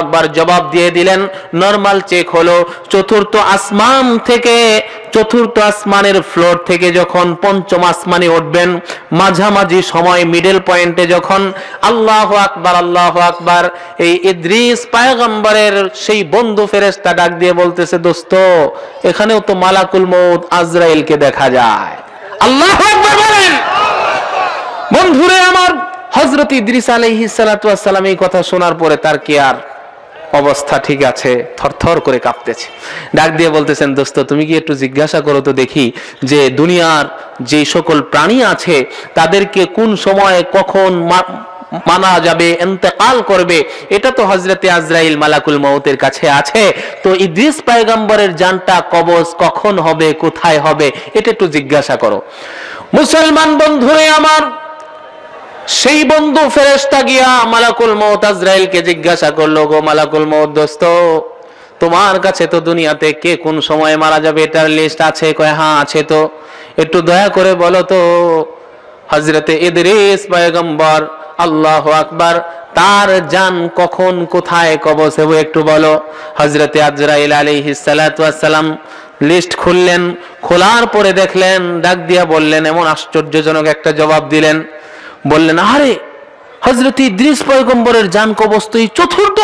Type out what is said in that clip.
আকবার জবাব দিয়ে দিলেন, নর্মাল চেক হলো চতুর্থ আসমান থেকে, চতুর্থ আসমানের ফ্লোর থেকে যখন পঞ্চম আসমানে উঠবেন, মাঝামাঝি সময় মিডল পয়েন্টে যখন আল্লাহ আকবার আল্লাহ আকবার, এই ইদ্রিস পায়গম্বরের সেই বন্ধু ফেরেশতা ডাক দিয়ে বলতেছে, দোস্ত, এখানেও তো মালাকুল মৌত আজরাইলকে দেখা যায়। আল্লাহ বন্ধুরে, আমার হজরত ইদ্রিস আলাইহিস সালাতু এই কথা শোনার পরে তার কি আর অবস্থা ঠিক আছে, থরথর করে কাঁপতেছে। ডাক দিয়ে বলতেছেন, দোস্ত, তুমি কি একটু জিজ্ঞাসা করো তো দেখি যে দুনিয়ার যে সকল প্রাণী আছে, তাদেরকে কোন সময়ে কখন মানা যাবে, এন্তেকাল করবে? এটা তো হজরতে আজরাইল মালাকুল মৌতের কাছে আছে। তো ইদ্রিস পায়গম্বরের জানটা কবজ কখন হবে, কোথায় হবে, এটা একটু জিজ্ঞাসা করো। মুসলমান বন্ধুরে আমার সেই বন্ধু ফেরেশতা গিয়া মালাকুল মৌত আজরাইলকে জিজ্ঞাসা করল, গো মালাকুল মৌত দোস্ত, তোমার কাছে তো দুনিয়াতে কে কোন সময় মারা যাবে এটার লিস্ট আছে? কয় হ্যাঁ আছে তো। একটু দয়া করে বলো তো হজরতে ইদরিস পয়গম্বর, আল্লাহ আকবার, তার জান কখন, কোথায় কবজ হবে একটু বলো। হজরতে আজরাইল সালাতু ওয়াসসালাম লিস্ট খুললেন, খোলার পরে দেখলেন, ডাক দিয়া বললেন, এমন আশ্চর্যজনক একটা জবাব দিলেন বললেন আরে হজরত ইদ্রিস পয়গম্বরের যান এই চতুর্থ